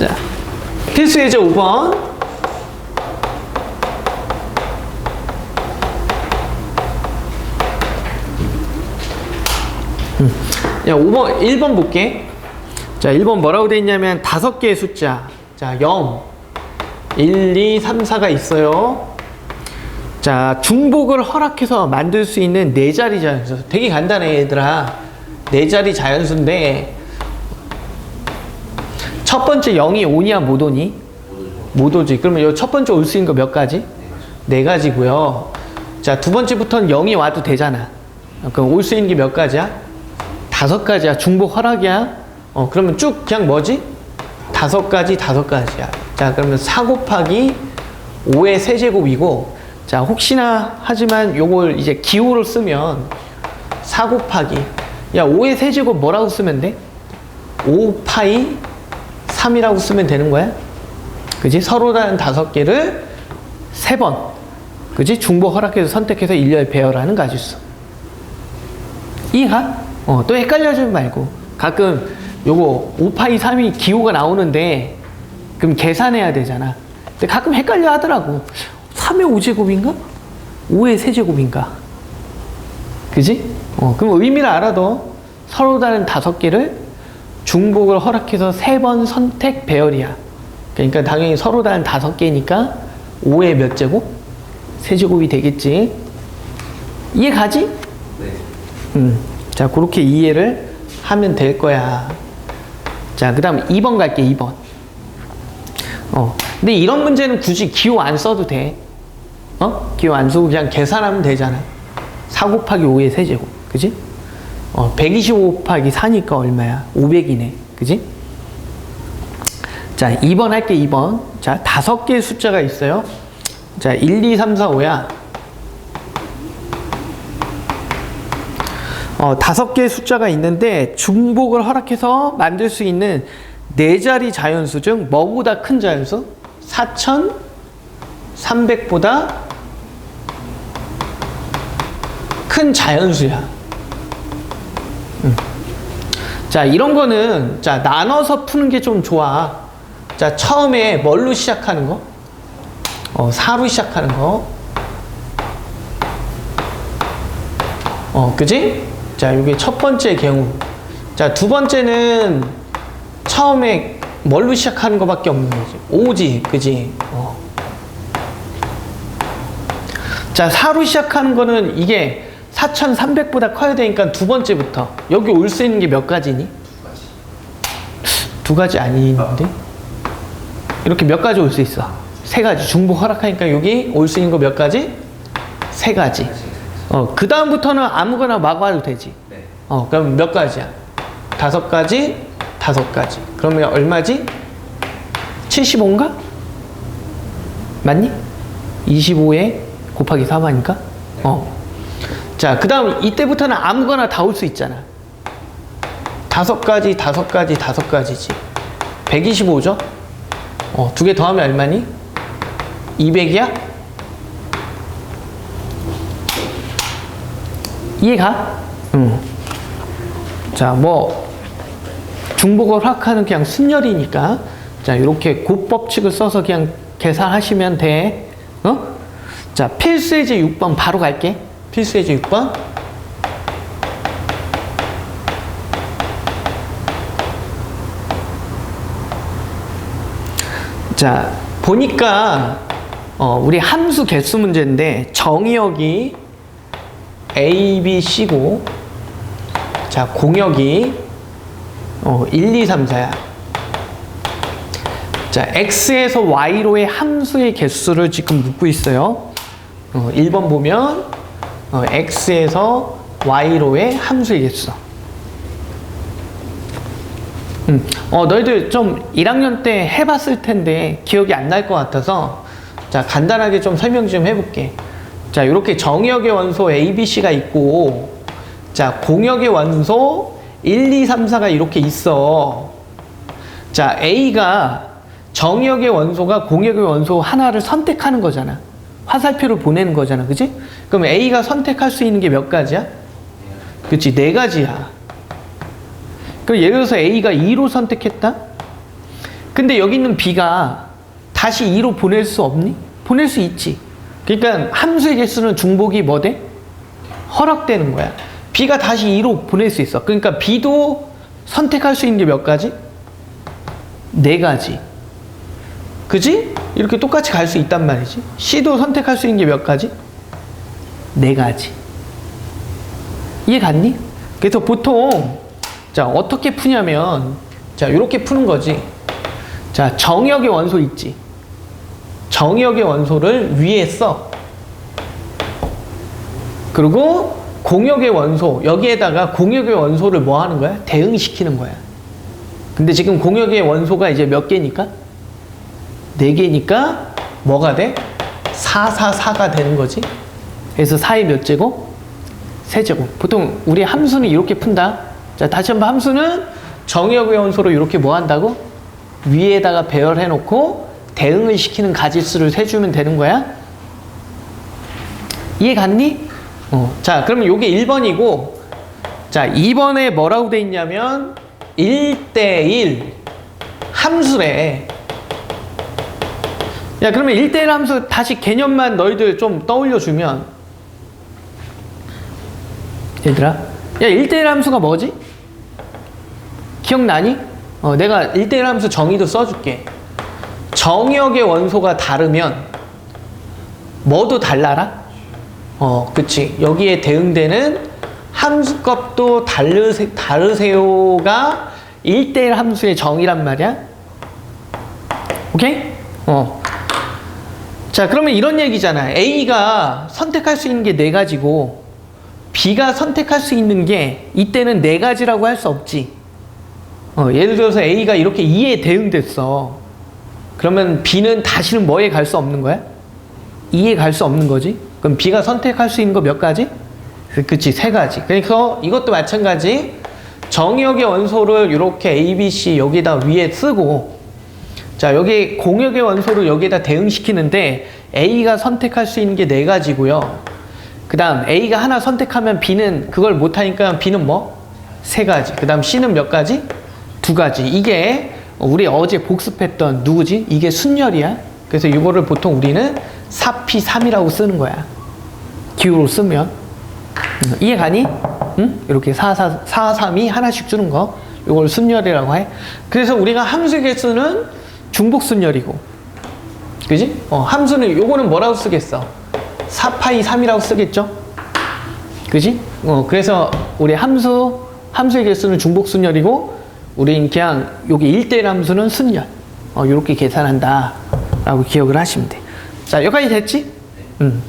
자, 필수 예제 5번. 음. 야, 5번, 1번 볼게. 자, 1번 뭐라고 돼 있냐면 다섯 개의 숫자. 자, 0, 1, 2, 3, 4가 있어요. 자, 중복을 허락해서 만들 수 있는 네 자리 자연수. 되게 간단해, 얘들아. 네 자리 자연수인데, 첫 번째 0이 오냐, 못 오니? 못 오지. 그러면 요첫 번째 올 수 있는 거 몇 가지? 네 가지고요. 자, 두 번째부터는 0이 와도 되잖아. 그럼 올 수 있는 게 몇 가지야? 다섯 가지야. 중복 허락이야. 어, 그러면 쭉 그냥 뭐지? 다섯 가지, 다섯 가지야. 자, 그러면 4 곱하기 5의 세제곱이고, 자, 혹시나 하지만 요걸 이제 기호로 쓰면 4 곱하기, 야, 5의 세제곱 뭐라고 쓰면 돼? 5파이 3이라고 쓰면 되는 거야? 그지? 서로 다른 다섯 개를 세 번, 그지? 중복 허락해서 선택해서 일렬 배열하는 가지수. 이해가? 어, 또 헷갈려지 말고. 가끔 요거 5파이 3이 기호가 나오는데 그럼 계산해야 되잖아. 근데 가끔 헷갈려 하더라고. 3의 5제곱인가? 5의 세제곱인가? 그지? 어, 그럼 의미를 알아도 서로 다른 다섯 개를 중복을 허락해서 세 번 선택 배열이야. 그러니까 당연히 서로 다른 다섯 개니까 5의 몇 제곱? 세제곱이 되겠지. 이해 가지? 네. 음, 자, 그렇게 이해를 하면 될 거야. 자, 그 다음 2번 갈게, 2번. 어, 근데 이런 문제는 굳이 기호 안 써도 돼. 어? 기호 안 쓰고 그냥 계산하면 되잖아. 4 곱하기 5의 세제곱. 그지? 어, 125 곱하기 4니까 얼마야? 500이네. 그지? 자, 2번 할게, 2번. 자, 다섯 개의 숫자가 있어요. 자, 1, 2, 3, 4, 5야. 어, 다섯 개의 숫자가 있는데 중복을 허락해서 만들 수 있는 네 자리 자연수 중 뭐보다 큰 자연수? 4,300보다 큰 자연수야. 음. 자, 이런 거는 자, 나눠서 푸는 게 좀 좋아. 자, 처음에 뭘로 시작하는 거? 어, 4로 시작하는 거. 어, 그지? 자, 이게 첫 번째 경우. 자, 두 번째는 처음에 뭘로 시작하는 것밖에 없는 거지. 오지, 그지? 어. 자, 4로 시작하는 거는 이게 4,300보다 커야 되니까 두 번째부터. 여기 올 수 있는 게 몇 가지니? 두 가지 아닌데? 이렇게 몇 가지 올 수 있어? 세 가지. 중복 허락하니까 여기 올 수 있는 거 몇 가지? 세 가지. 어, 그 다음부터는 아무거나 막 와도 되지. 네. 어, 그럼 몇 가지야? 다섯 가지, 다섯 가지. 그러면 얼마지? 75인가? 맞니? 25에 곱하기 4하니까? 어. 자, 그 다음 이때부터는 아무거나 다 올 수 있잖아. 다섯 가지, 다섯 가지, 다섯 가지지. 125죠? 어, 두 개 더하면 얼마니? 200이야? 이해가? 응. 자, 뭐, 중복을 허락하는 그냥 순열이니까. 자, 이렇게 곱법칙을 써서 그냥 계산하시면 돼. 어? 자, 필수예제 6번 바로 갈게. 필수예제 6번. 자, 보니까, 어, 우리 함수 개수 문제인데, 정의역이 A, B, C고, 자, 공역이, 어, 1, 2, 3, 4야. 자, X에서 Y로의 함수의 개수를 지금 묻고 있어요. 어, 1번 보면, 어, X에서 Y로의 함수의 개수. 음, 어, 너희들 좀 1학년 때 해봤을 텐데 기억이 안 날 것 같아서 자, 간단하게 좀 설명 좀 해볼게. 자, 이렇게 정역의 원소 A, B, C가 있고 자, 공역의 원소 1, 2, 3, 4가 이렇게 있어. 자, A가 정역의 원소가 공역의 원소 하나를 선택하는 거잖아. 화살표를 보내는 거잖아. 그지? 그럼 A가 선택할 수 있는 게 몇 가지야? 그치, 네 가지야. 그럼 예를 들어서 A가 2로 선택했다? 근데 여기 있는 b가 다시 2로 보낼 수 없니? 보낼 수 있지. 그러니까 함수의 개수는 중복이 뭐 돼? 허락되는 거야. b가 다시 2로 보낼 수 있어. 그러니까 b도 선택할 수 있는 게 몇 가지? 네 가지. 그지? 이렇게 똑같이 갈 수 있단 말이지. c도 선택할 수 있는 게 몇 가지? 네 가지. 이해 갔니? 그래서 보통 자 어떻게 푸냐면 자 이렇게 푸는 거지. 자 정역의 원소 있지. 정역의 원소를 위에 써. 그리고 공역의 원소 여기에다가 공역의 원소를 뭐 하는 거야? 대응시키는 거야. 근데 지금 공역의 원소가 이제 몇 개니까? 네 개니까 뭐가 돼? 4, 4, 4가 되는 거지. 그래서 4의 몇 제곱? 세제곱. 보통 우리 함수는 이렇게 푼다. 자, 다시 한번 함수는 정역의 원소로 이렇게 뭐 한다고? 위에다가 배열해 놓고 대응을 시키는 가지수를 세주면 되는 거야? 이해 갔니? 어. 자, 그러면 요게 1번이고, 자, 2번에 뭐라고 돼 있냐면, 1대1 함수래. 야, 그러면 1대1 함수 다시 개념만 너희들 좀 떠올려주면, 얘들아, 야, 1대1 함수가 뭐지? 기억나니? 어, 내가 1대1 함수 정의도 써줄게. 정역의 원소가 다르면, 뭐도 달라라? 어, 그치. 여기에 대응되는 함수값도 다르세, 다르세요가 1대1 함수의 정의란 말이야. 오케이? 어. 자, 그러면 이런 얘기잖아. A가 선택할 수 있는 게 네 가지고, B가 선택할 수 있는 게 이때는 네 가지라고 할 수 없지. 어, 예를 들어서 A가 이렇게 2에 대응됐어. 그러면 B는 다시는 뭐에 갈 수 없는 거야? 2에 갈 수 없는 거지. 그럼 B가 선택할 수 있는 거 몇 가지? 그치, 세 가지. 그래서 이것도 마찬가지. 정역의 원소를 이렇게 A, B, C 여기다 위에 쓰고, 자, 여기 공역의 원소를 여기에다 대응시키는데, A가 선택할 수 있는 게 네 가지고요. 그 다음, A가 하나 선택하면 B는 그걸 못하니까 B는 뭐? 세 가지. 그 다음 C는 몇 가지? 두 가지. 이게 우리 어제 복습했던 누구지? 이게 순열이야. 그래서 이거를 보통 우리는 4P3이라고 쓰는 거야. 기호로 쓰면. 음, 이해 가니? 응? 이렇게 4, 4, 4, 3이 하나씩 주는 거. 이걸 순열이라고 해. 그래서 우리가 함수 개수는 중복 순열이고. 그지? 어, 함수는 요거는 뭐라고 쓰겠어? 4파이 3이라고 쓰겠죠? 그지? 어, 그래서 우리 함수, 함수의 개수는 중복 순열이고, 우린 그냥 여기 1대1 함수는 순열. 어, 요렇게 계산한다. 라고 기억을 하시면 돼. 자, 여기까지 됐지? 음.